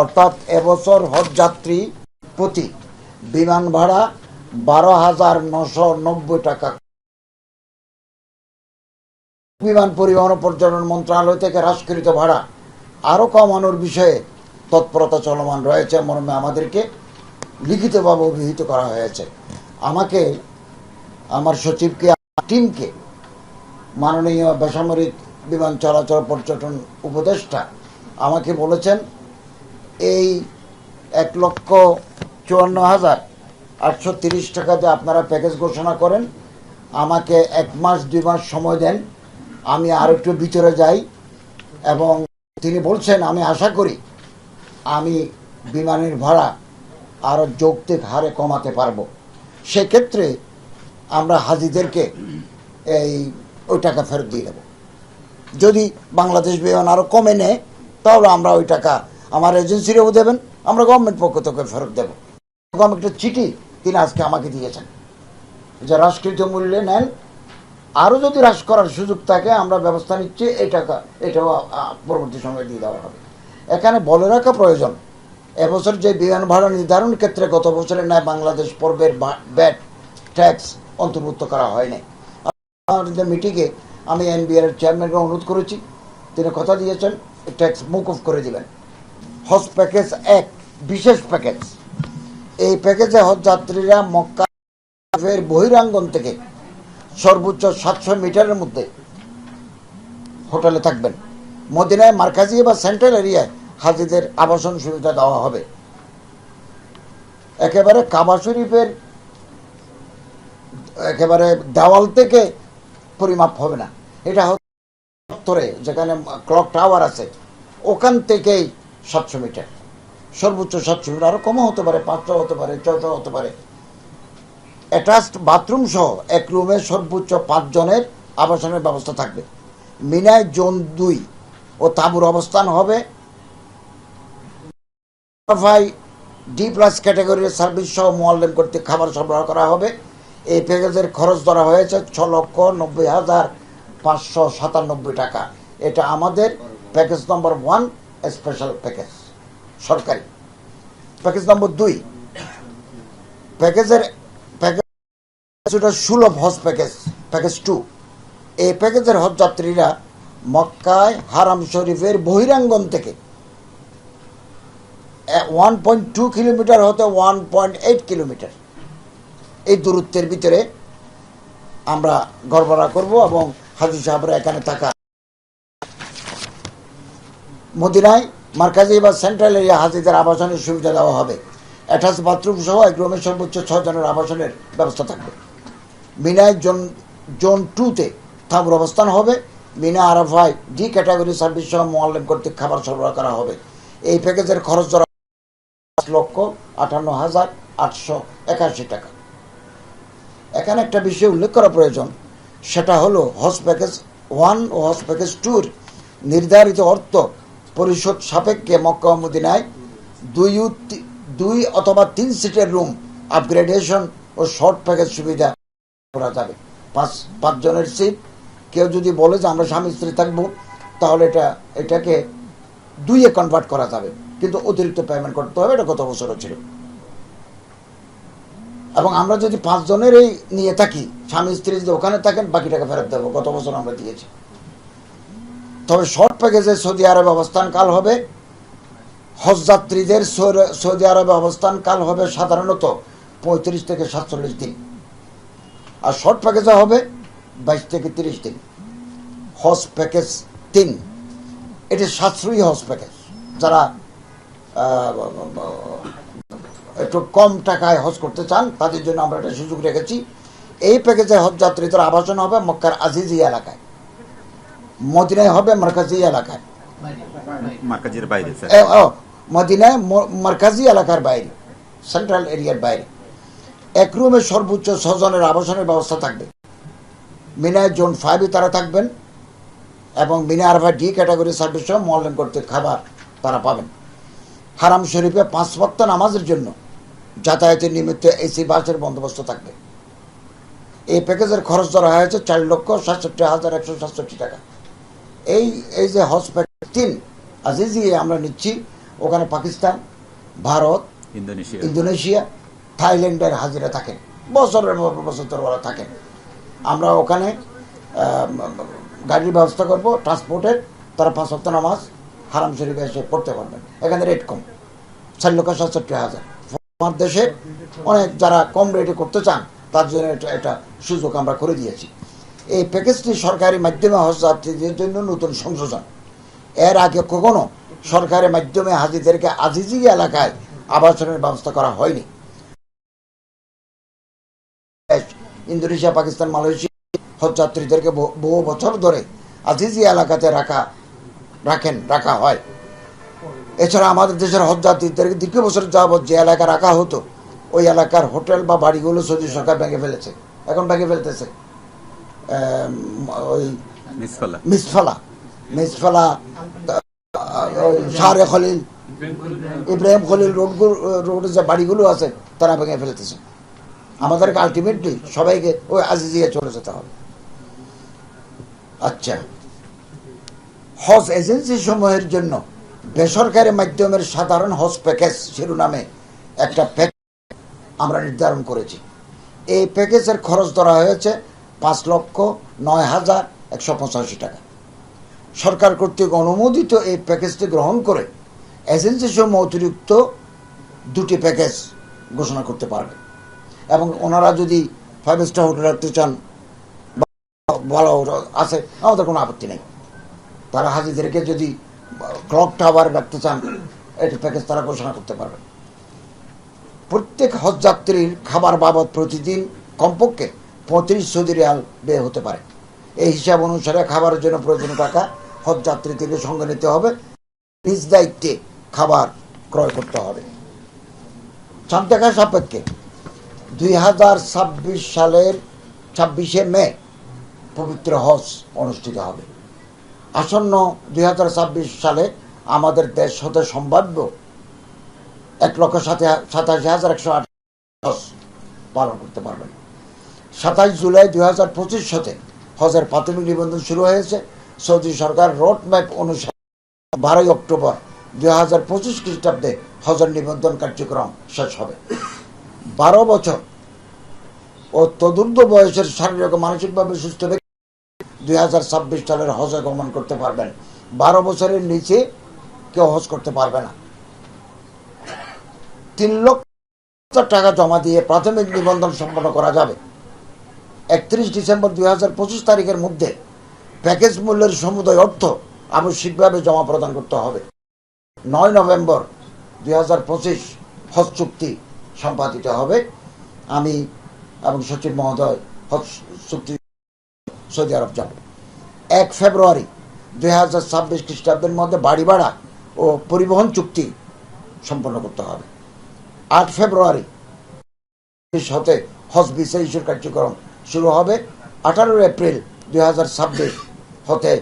অর্থাৎ এবছর হজ যাত্রী প্রতি বিমান ভাড়া বারো হাজার নশো নব্বই টাকা। বিমান পরিবহন ও পর্যটন মন্ত্রণালয় থেকে হ্রাসকৃত ভাড়া আরও কমানোর বিষয়ে তৎপরতা চলমান রয়েছে মর্মে আমাদেরকে লিখিতভাবে অভিহিত করা হয়েছে। আমাকে, আমার সচিবকে টিমকে মাননীয় বেসামরিক বিমান চলাচল পর্যটন উপদেষ্টা আমাকে বলেছেন এই এক লক্ষ চুয়ান্ন হাজার আটশো তিরিশ টাকাতে আপনারা প্যাকেজ ঘোষণা করেন। আমাকে এক মাস, দুই মাস সময় দেন। আমি আর একটু ভিতরে যাই এবং তিনি বলছেন, আমি আশা করি আমি বিমানের ভাড়া আরও যৌক্তিক হারে কমাতে পারব। সেক্ষেত্রে আমরা হাজিদেরকে এই ওই টাকা ফেরত দিয়ে দেবো। যদি বাংলাদেশ বিমান আরও কমে নেয়, তাহলে আমরা ওই টাকা আমার এজেন্সিরাও দেবেন, আমরা গভর্নমেন্ট পক্ষ থেকে ফেরত দেবো। এরকম একটা চিঠি তিনি আজকে আমাকে দিয়েছেন। যে হ্রাসকৃত মূল্যে নেন আরও যদি হ্রাস করার সুযোগ থাকে, আমরা ব্যবস্থা নিচ্ছি, এই টাকা, এটাও পরবর্তী সময়ে দিয়ে দেওয়া হবে। এখানে বলে রাখা প্রয়োজন, এবছর যে বিমান ভাড়া নির্ধারণ ক্ষেত্রে গত বছরের ন্যায় বাংলাদেশ পর্বের ব্যাট, ট্যাক্স অন্তর্ভুক্ত করা হয়নি। আমাদের মিটিংয়ে আমি এনবিআর চেয়ারম্যানকে অনুরোধ করেছি, তিনি কথা দিয়েছেন, ট্যাক্স মুকুফ করে দিবেন। হজ প্যাকেজ এক, বিশেষ প্যাকেজ। এই প্যাকেজে হজ যাত্রীরা মক্কা বহিরাঙ্গন থেকে সর্বোচ্চ সাতশো মিটারের মধ্যে হোটেলে থাকবেন। মদিনায় মার্কাজি বা সেন্ট্রাল এরিয়ায় হাজিদের আবাসন সুবিধা দেওয়া হবে। একেবারে কাবা শরীফের, একেবারে দেওয়াল থেকে পরিমাপ হবে না। এটা হচ্ছে যেখানে ক্লক টাওয়ার আছে। ওখান থেকেই সাতশো মিটার সর্বোচ্চ সাতশো মিটার আরও কমও হতে পারে পাঁচটা হতে পারে ছয়টা হতে পারে। অ্যাটাচড বাথরুম সহ এক রুমে সর্বোচ্চ পাঁচজনের আবাসনের ব্যবস্থা থাকবে। মিনায় জোন দুই ও তাঁবুর অবস্থান হবে। ডি প্লাস ক্যাটাগরির সার্ভিস সহ মোয়াল্লেম করতে খাবার সরবরাহ করা হবে। এই প্যাকেজের খরচ ধরা হয়েছে ছ লক্ষ নব্বই হাজার পাঁচশো সাতানব্বই টাকা। এটা আমাদের package number one. Special package সরকারি। প্যাকেজ নম্বর দুই, প্যাকেজের প্যাকেজ কিছুটা সুলভ হজ প্যাকেজ প্যাকেজ টু এই প্যাকেজের হজ যাত্রীরা মক্কায় হারাম শরীফের বহিরাঙ্গন থেকে ওয়ান পয়েন্ট টু কিলোমিটার হতে ওয়ান পয়েন্ট এইট কিলোমিটার এই দূরত্বের ভিতরে আমরা গড়বড়া করব এবং হাজি সাহেবরা এখানে থাকা মদিনায় মার্কাজি বা সেন্ট্রাল এরিয়া হাজিদের আবাসনের সুবিধা দেওয়া হবে। অ্যাটাচ বাথরুম সহ এক সর্বোচ্চ ছয় জনের আবাসনের ব্যবস্থা থাকবে। মিনায় জোন জোন টুতে থাকুর অবস্থান হবে। মিনা আরাফায় ডি ক্যাটাগরি সার্ভিস সহ মোয়াল্লেম কর্তৃক খাবার সরবরাহ করা হবে। এই প্যাকেজের খরচ ধরা পাঁচ লক্ষ আটান্ন হাজার আটশো একাশি টাকা। এখানে একটা বিষয় উল্লেখ করা প্রয়োজন। সেটা হলো হজ প্যাকেজ ওয়ান ও হজ প্যাকেজ টুর নির্ধারিত অর্থ পরিশোধ সাপেক্ষে মক্কা মদিনায় দুই দুই অথবা তিন সিটের রুম আপগ্রেডেশন ও শর্ট প্যাকেজ সুবিধা করা যাবে। পাঁচ পাঁচজনের সিট কেউ যদি বলে যে আমরা স্বামী স্ত্রী থাকব, তাহলে এটা এটাকে দুইয়ে কনভার্ট করা যাবে। কিন্তু অতিরিক্ত পেমেন্ট করতে হবে, এটা গত বছরও ছিল। এবং আমরা যদি পাঁচজনের এই নিয়ে থাকি, স্বামী স্ত্রী যদি ওখানে থাকেন, বাকি টাকা ফেরত দেবো। গত বছর আমরা দিয়েছি। তবে শর্ট প্যাকেজে সৌদি আরবে অবস্থানকাল হবে। হজ যাত্রীদের সৌদি আরবে অবস্থানকাল হবে সাধারণত পঁয়ত্রিশ থেকে সাতচল্লিশ দিন। আর শর্ট প্যাকেজে হবে বাইশ থেকে তিরিশ দিন। হজ প্যাকেজ তিন। এটি সাশ্রয়ী হজ প্যাকেজ। যারা একটু কম টাকায় হজ করতে চান, তাদের জন্য আমরা একটা সুযোগ রেখেছি। এই প্যাকেজে হজ যাত্রীদের আবাসন হবে মক্কার আজিজি এলাকায়। মদিনায় হবে মার্কাজি এলাকায় মার্কাজের বাইরে মদিনায় মার্কাজি এলাকার বাইরে সেন্ট্রাল এরিয়ার বাইরে। এক রুমে সর্বোচ্চ ছজনের আবাসনের ব্যবস্থা থাকবে। মিনায় জোন ফাইভে তারা থাকবেন এবং Mina Arafa D category service সহ করতে খাবার তারা পাবেন। হারাম শরীফে পাঁচ ভক্ত নামাজের জন্য যাতায়াতের নিমিত্তে এসি বাসের বন্দোবস্ত থাকবে। এই প্যাকেজের খরচ ধরা হয়েছে চার লক্ষ সাতষট্টি হাজার একশো সাতষট্টি টাকা। এই এই যে প্যাকেজ তিন আজিজি আমরা নিচ্ছি। ওখানে পাকিস্তান ভারত ইন্দোনেশিয়া। ইন্দোনেশিয়া থাইল্যান্ডের হাজিরা থাকেন বছরের পর বছর ধরে ওরা থাকেন আমরা ওখানে গাড়ির ব্যবস্থা করব ট্রান্সপোর্টের তারা পাঁচ সপ্তাহ নামাজ হারাম শরীফে এসে পড়তে পারবেন। এখানে রেট কম চার লক্ষ সাতষট্টি হাজার। আমার দেশে অনেক যারা কম রেটে করতে চান তার জন্য এটা একটা সুযোগ আমরা করে দিয়েছি। এই প্যাকেজটি সরকারি মাধ্যমে হজ যাত্রীদের জন্য নতুন সংযোজন। এর আগে কখনো সরকারের মাধ্যমে হাজিদেরকে আজিজি এলাকায় আবাসনের ব্যবস্থা করা হয়নি। ইন্দোনেশিয়া, পাকিস্তান, মালয়েশিয়া হজযাত্রীদেরকে বহু- বহু বছর ধরে আজিজি এলাকাতে রাখা, রাখেন, রাখা হয়। এছাড়া আমাদের দেশের হজযাত্রীদেরকে দীর্ঘ বছর যাবৎ যে এলাকা রাখা হতো, ওই এলাকার হোটেল বা বাড়িগুলো সৌদি সরকার ভেঙে ফেলেছে। এখন ভেঙে ফেলতেছে। ইব্রাহিম খলিল রোডগুলো যে বাড়িগুলো আছে, তারা ভেঙে ফেলতেছে আমাদেরকে আলটিমেটলি সবাইকে ওই আজিজিয়ে চলে যেতে হবে। আচ্ছা। হজ এজেন্সি সমূহের জন্য বেসরকারি মাধ্যমের সাধারণ হজ প্যাকেজ শিরোনামে একটা প্যাকেজ আমরা নির্ধারণ করেছি। এই প্যাকেজের খরচ ধরা হয়েছে পাঁচ লক্ষ নয় হাজার একশো পঁচাশি টাকা। সরকার কর্তৃক অনুমোদিত এই প্যাকেজটি গ্রহণ করে এজেন্সি সমূহ অতিরিক্ত দুটি প্যাকেজ ঘোষণা করতে পারবে এবং ওনারা যদি ফাইভ স্টার হোটেল রাখতে চান ভালো আছে, আমাদের কোনো আপত্তি নেই। তারা হাজিদেরকে যদি ক্লক টাওয়ারে রাখতে চান, এটি প্যাকেজ তারা ঘোষণা করতে পারবে। প্রত্যেক হজ যাত্রীর খাবার বাবদ প্রতিদিন কমপক্ষে পঁয়ত্রিশ সৌদি রিয়াল ব্যয় হতে পারে। এই হিসাব অনুসারে খাবারের জন্য প্রয়োজনীয় টাকা হজ যাত্রী থেকে সঙ্গে নিতে হবে। নিজ দায়িত্বে খাবার ক্রয় করতে হবে। দেখা সাপেক্ষে দুই হাজার ছাব্বিশ সালের ছাব্বিশে মে পবিত্র হজ অনুষ্ঠিত হবে। আসন্ন দুই হাজার ছাব্বিশ সালে আমাদের দেশ হতে সম্ভাব্য এক লক্ষ সাতাশি হাজার একশো আট পালন করতে পারবেন। সাতাশ জুলাই দুই হাজার পঁচিশ সাথে হজের প্রাথমিক নিবন্ধন শুরু হয়েছে। সৌদি সরকার রোড ম্যাপ অনুসারে বারোই অক্টোবর দুই হাজার পঁচিশ খ্রিস্টাব্দে হজের নিবন্ধন কার্যক্রম শেষ হবে। বারো বছর ও তদুর্ধ বয়সের শারীরিক ও মানসিকভাবে সুস্থ ব্যক্তি দুই হাজার ছাব্বিশ সালের হজে গমন করতে পারবেন। বারো বছরের নিচে কেউ হজ করতে পারবে না। তিন লক্ষ টাকা জমা দিয়ে প্রাথমিক নিবন্ধন সম্পন্ন করা যাবে। একত্রিশ ডিসেম্বর দুই হাজার পঁচিশ তারিখের মধ্যে প্যাকেজ মূল্যের সমুদয় অর্থ আবশ্যিকভাবে জমা প্রদান করতে হবে। নয় নভেম্বর দুই হাজার পঁচিশ হজ চুক্তি সম্পাদিত হবে। আমি এবং সচিব মহোদয় হজ চুক্তি সৌদি আরব যাব। এক ফেব্রুয়ারি দুই হাজার ছাব্বিশ খ্রিস্টাব্দের মধ্যে বাড়ি ভাড়া ও পরিবহন চুক্তি সম্পন্ন করতে হবে। আট ফেব্রুয়ারি হতে হজ ভিসা কার্যক্রম শুরু হবে আঠারোই এপ্রিল দুই হাজার ছাব্বিশ হতে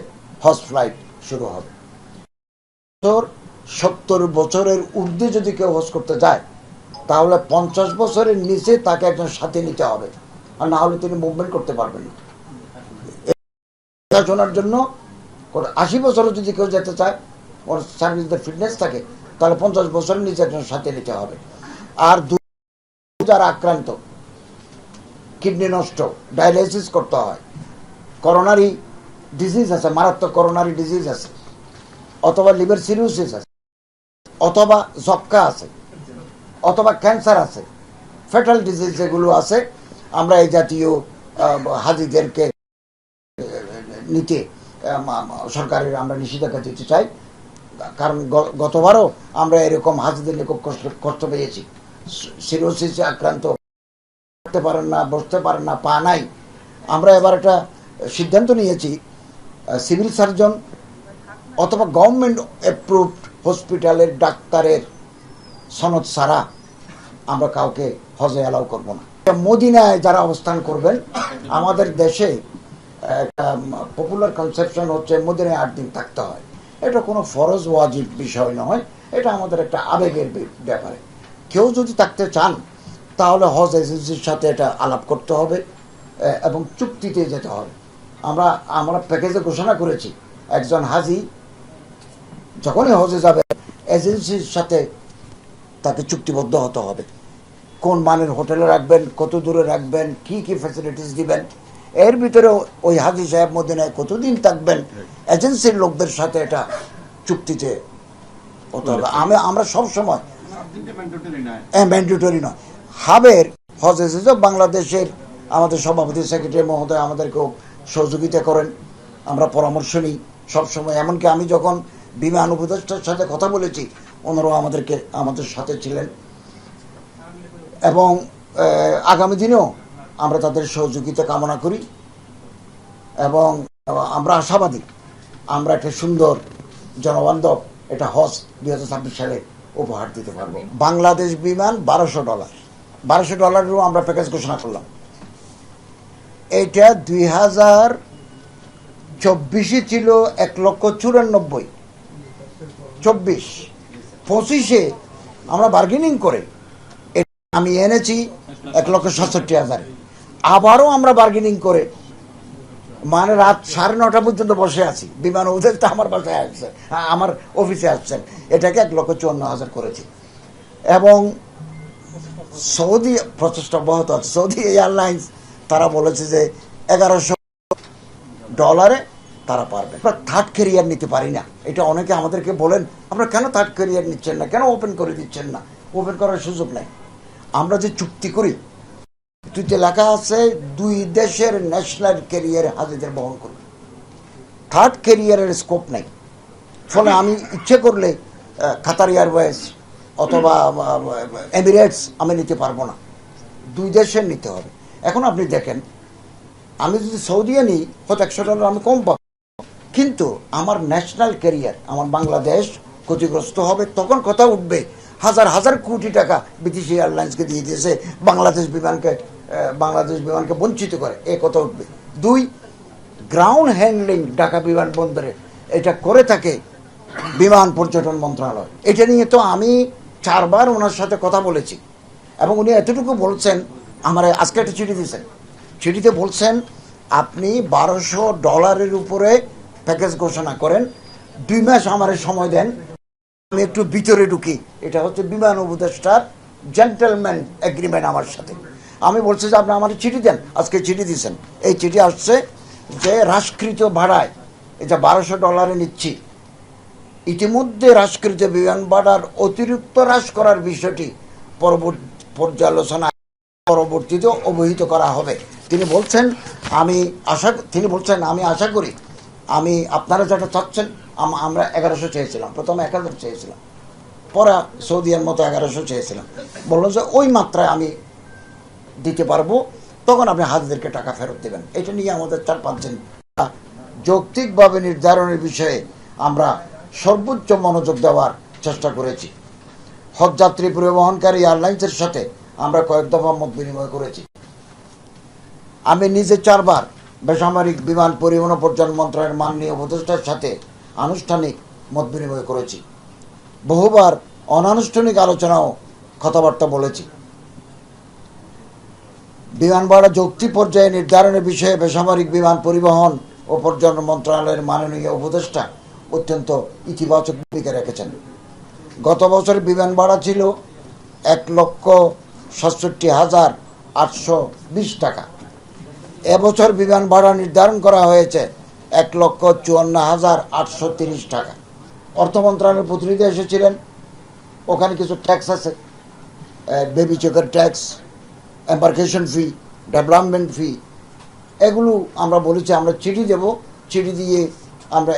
হজ ফ্লাইট শুরু হবে। বছর, সত্তর বছরের ঊর্ধ্বে যদি কেউ হজ করতে যায়, তাহলে পঞ্চাশ বছরের নিচে তাকে একজন সাথে নিতে হবে, আর না হলে তিনি মুভমেন্ট করতে পারবেন না। জন্য আশি বছরও যদি কেউ যেতে চায়, ওর সার্ভিসদের ফিটনেস থাকে, তাহলে পঞ্চাশ বছরের নিচে একজন সাথে নিতে হবে। আর দু যারা আক্রান্ত কিডনি নষ্ট ডায়ালাইসিস করতে হয়। করোনারি ডিজিজ আছে, মারাত্মক করোনারি ডিজিজ আছে, অথবা লিভার সিরোসিস আছে, অথবা জক্কা আছে, অথবা ক্যান্সার আছে ফেটাল ডিজিজ যেগুলো আছে, আমরা এই জাতীয় হাজিদেরকে, নিতে সরকারের আমরা নিষেধাজ্ঞা দিতে চাই। কারণ গতবারও আমরা এরকম হাজিদের নিয়ে খুব কষ্ট কষ্ট পেয়েছি। সিরোসিসে আক্রান্ত করতে পারেন না, বসতে পারেন না, পা নাই। আমরা এবার একটা সিদ্ধান্ত নিয়েছি সিভিল সার্জন অথবা গভর্নমেন্ট অ্যাপ্রুভড হসপিটালের ডাক্তারের সনদ ছাড়া আমরা কাউকে হজে অ্যালাউ করব না। মদিনায় যারা অবস্থান করবেন, আমাদের দেশে একটা পপুলার কনসেপশন হচ্ছে মদিনায় আট দিন থাকতে হয়। এটা কোনো ফরজ, ওয়াজিব বিষয় নয়, এটা আমাদের একটা আবেগের ব্যাপারে। কেউ যদি থাকতে চান তাহলে হজ এজেন্সির সাথে এটা আলাপ করতে হবে এবং চুক্তিতে যেতে হবে। আমরা আমরা প্যাকেজে ঘোষণা করেছি একজন হাজি যখনই হজে যাবে এজেন্সির সাথে তাকে চুক্তিবদ্ধ হতে হবে। কোন মানের হোটেলে রাখবেন কত দূরে রাখবেন কি কি ফ্যাসিলিটিস দিবেন এর ভিতরে ওই হাজি সাহেব মদিনায় কতদিন থাকবেন এজেন্সির লোকদের সাথে এটা চুক্তিতে হতে হবে। আমি আমরা সবসময় ম্যান্ডেটরি নয়। হাবের হজ এসেছে বাংলাদেশের আমাদের সভাপতি সেক্রেটারি মহোদয় আমাদেরকেও সহযোগিতা করেন, আমরা পরামর্শ নিই সবসময়। এমনকি আমি যখন বিমান উপদেষ্টার সাথে কথা বলেছি, ওনারাও আমাদেরকে, আমাদের সাথে ছিলেন। এবং আগামী দিনেও আমরা তাদের সহযোগিতা কামনা করি এবং আমরা আশাবাদী আমরা একটা সুন্দর জনবান্ধব এটা হজ দুই হাজার ছাব্বিশ সালে উপহার দিতে পারব। বাংলাদেশ বিমান বারোশো ডলার। বারোশো ডলারেরও আমরা প্যাকেজ ঘোষণা করলাম। এইটা দুই হাজার চব্বিশে ছিল এক লক্ষ চুরানব্বই। চব্বিশ। পঁচিশে আমরা বার্গেনিং করে। আমি এনেছি এক লক্ষ সাতষট্টি হাজারে। আবারও আমরা বার্গেনিং করে। মানে রাত সাড়ে নটা পর্যন্ত বসে আছি। বিমান উপদেষ্টা আমার বাসায় আসছে, আমার অফিসে আসছেন। এটাকে এক লক্ষ চুয়ান্ন হাজার করেছি। এবং সৌদি প্রচেষ্টা অব্যাহত আছে সৌদি এয়ারলাইন্স, তারা বলেছে যে এগারোশো ডলারে তারা পারবে। আমরা থার্ড কেরিয়ার নিতে পারি না। এটা অনেকে আমাদেরকে বলেন আমরা কেন থার্ড কেরিয়ার নিচ্ছেন না? কেন ওপেন করে দিচ্ছেন না? ওপেন করার সুযোগ নেই। আমরা যে চুক্তি করি চুক্তিতে লেখা আছে, দুই দেশের ন্যাশনাল ক্যারিয়ার হাজিদের বহন করবে থার্ড কেরিয়ারের স্কোপ নেই। ফলে আমি ইচ্ছে করলে কাতার এয়ারওয়েজ অথবা এমিরেটস আমি নিতে পারব না। দুই দেশের নিতে হবে। এখন আপনি দেখেন, আমি যদি সৌদিয়া নিই, হয়তো একশো ডলার আমি কম পাবো। কিন্তু আমার ন্যাশনাল ক্যারিয়ার আমার বাংলাদেশ ক্ষতিগ্রস্ত হবে, তখন কথা উঠবে, হাজার হাজার কোটি টাকা বিদেশি এয়ারলাইন্সকে দিয়ে দিয়েছে, বাংলাদেশ বিমানকে বাংলাদেশ বিমানকে বঞ্চিত করে, এ কথা উঠবে। দুই গ্রাউন্ড হ্যান্ডলিং ঢাকা বিমানবন্দরে এটা করে থাকে বিমান পর্যটন মন্ত্রণালয়। এটা নিয়ে তো আমি চারবার ওনার সাথে কথা বলেছি। এবং উনি এতটুকু বলছেন, আমার আজকে একটা চিঠি দিয়েছেন। চিঠিতে বলছেন, আপনি বারোশো ডলারের উপরে প্যাকেজ ঘোষণা করেন, দুই মাস আমার সময় দেন, আমি একটু ভিতরে ঢুকি। এটা হচ্ছে বিমান উপদেষ্টার জেন্টেলম্যান এগ্রিমেন্ট আমার সাথে। আমি বলছি যে, আপনি আমার চিঠি দেন, আজকে চিঠি দিয়েছেন। এই চিঠি আসছে যে হ্রাসকৃত ভাড়ায় এটা বারোশো ডলারে নিচ্ছি ইতিমধ্যে হ্রাসকৃত বিমান ভাড়ার অতিরিক্ত হ্রাস করার বিষয়টি পরবর্তী, পর্যালোচনা পরবর্তীতে অবহিত করা হবে। তিনি বলছেন, আমি আশা তিনি বলছেন, আমি আশা করি, আমি আপনারা যেটা চাচ্ছেন আমরা এগারোশো চেয়েছিলাম, প্রথমে এক হাজার চেয়েছিলাম, পরে সৌদিয়ার মতো এগারোশো চেয়েছিলাম। বলল যে ওই মাত্রায় আমি দিতে পারব, তখন আপনি হাজিদেরকে টাকা ফেরত দেবেন। এটা নিয়ে আমাদের চার পাঁচ দিন যৌক্তিকভাবে নির্ধারণের বিষয়ে আমরা সর্বোচ্চ মনোযোগ দেওয়ার চেষ্টা করেছি। হজযাত্রী পরিবহনকারী এয়ারলাইন্সের সাথে আমরা কয়েক দফা মত বিনিময় করেছি। আমি নিজে চারবার বেসামরিক বিমান পরিবহন ও পর্যটন মন্ত্রণালয়ের মাননীয় উপদেষ্টার সাথে আনুষ্ঠানিক মত বিনিময় করেছি। বহুবার অনানুষ্ঠানিক আলোচনাও কথাবার্তা বলেছি। বিমান ভাড়া যৌক্তিক পর্যায়ে নির্ধারণের বিষয়ে বেসামরিক বিমান পরিবহন ও পর্যটন মন্ত্রণালয়ের মাননীয় উপদেষ্টা অত্যন্ত ইতিবাচক ভূমিকা রেখেছেন। গত বছর বিমান ভাড়া ছিল এক লক্ষ সাতষট্টি হাজার আটশো বিশ টাকা। এবছর বিমান ভাড়া নির্ধারণ করা হয়েছে এক লক্ষ চুয়ান্ন হাজার আটশো তিরিশ টাকা। অর্থ মন্ত্রণালয়ের প্রতিনিধি এসেছিলেন। ওখানে কিছু ট্যাক্স আছে। বেবি চেকের tax embarkation fee development fee এগুলো আমরা বলেছি, আমরা চিঠি দেব। চিঠি দিয়ে আমরা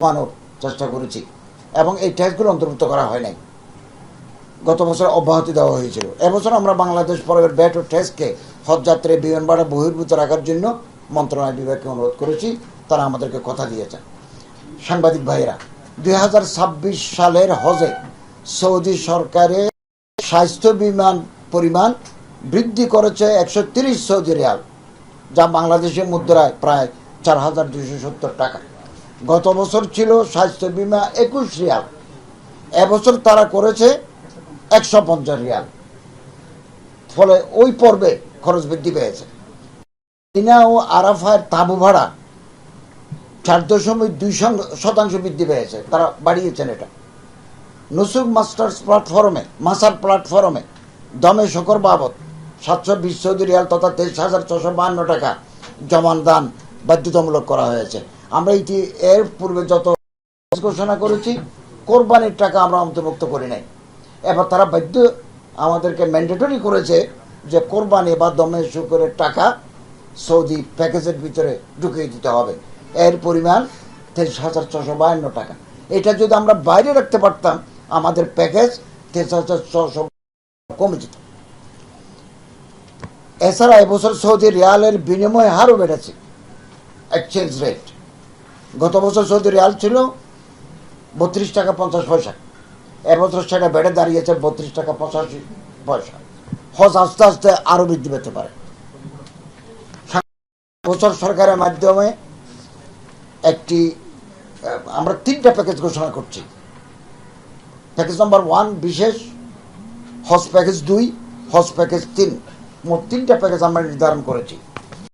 কমানোর চেষ্টা করেছি। এবং এই ট্যাক্সগুলো অন্তর্ভুক্ত করা হয় নাই। গত বছর অব্যাহতি দেওয়া হয়েছিল। এবছর আমরা বাংলাদেশ পর্বের ব্যাট ও ট্যাক্সকে হজযাত্রী বিমান ভাড়া বহির্ভূত রাখার জন্য মন্ত্রণালয় বিভাগকে অনুরোধ করেছি। তারা আমাদেরকে কথা দিয়েছেন। সাংবাদিক ভাইয়েরা, দুই হাজার ছাব্বিশ সালের হজে সৌদি সরকারের স্বাস্থ্য বিমান পরিমাণ বৃদ্ধি করেছে একশো সৌদি রিয়াল, যা বাংলাদেশের মুদ্রায় প্রায় চার হাজার সত্তর টাকা। গত বছর ছিল স্বাস্থ্য বিমা একুশ রিয়াল। এবছর তারা করেছে একশো পঞ্চাশ রিয়াল। ফলে ওই পর্বে খরচ বৃদ্ধি পেয়েছে। চীনা ও আরাফার তাঁবু ভাড়া চার দশমিক দুই শতাংশ বৃদ্ধি পেয়েছে। তারা বাড়িয়েছেন এটা। নুসুক মাস্টার্স প্ল্যাটফর্মে, মাসার প্ল্যাটফর্মে দমে শকর বাবদ সাতশো বিশ সৌদি রিয়াল তথা তেইশ হাজার ছশো বাহান্ন টাকা জমান দান বাধ্যতামূলক করা হয়েছে। আমরা এটি এর পূর্বে যত ঘোষণা করেছি, কোরবানির টাকা আমরা অন্তর্ভুক্ত করি নাই। এবার তারা বাধ্য আমাদেরকে ম্যান্ডেটরি করেছে যে কোরবানি বা দমে শুকরের টাকা সৌদি প্যাকেজের ভিতরে ঢুকিয়ে দিতে হবে। এর পরিমাণ তেইশ হাজার ছশো বায়ান্ন টাকা। এটা যদি আমরা বাইরে রাখতে পারতাম, আমাদের প্যাকেজ তেইশ হাজার ছশো কমে যেত। এছাড়া এবছর সৌদি রিয়ালের বিনিময় হারও বেড়েছে। এক্সচেঞ্জ রেট গত বছর সৌদি রিয়াল ছিল বত্রিশ টাকা পঞ্চাশ পয়সা। এবছর সেটা বেড়ে দাঁড়িয়েছে বত্রিশ টাকা পঁচাশি পয়সা। হজ আস্তে আস্তে আরও বৃদ্ধি পেতে পারে। বছর সরকারের মাধ্যমে একটি আমরা তিনটা প্যাকেজ ঘোষণা করছি। প্যাকেজ নম্বর ওয়ান বিশেষ, হজ প্যাকেজ দুই, হজ প্যাকেজ তিন। মোট তিনটা প্যাকেজ আমরা নির্ধারণ করেছি।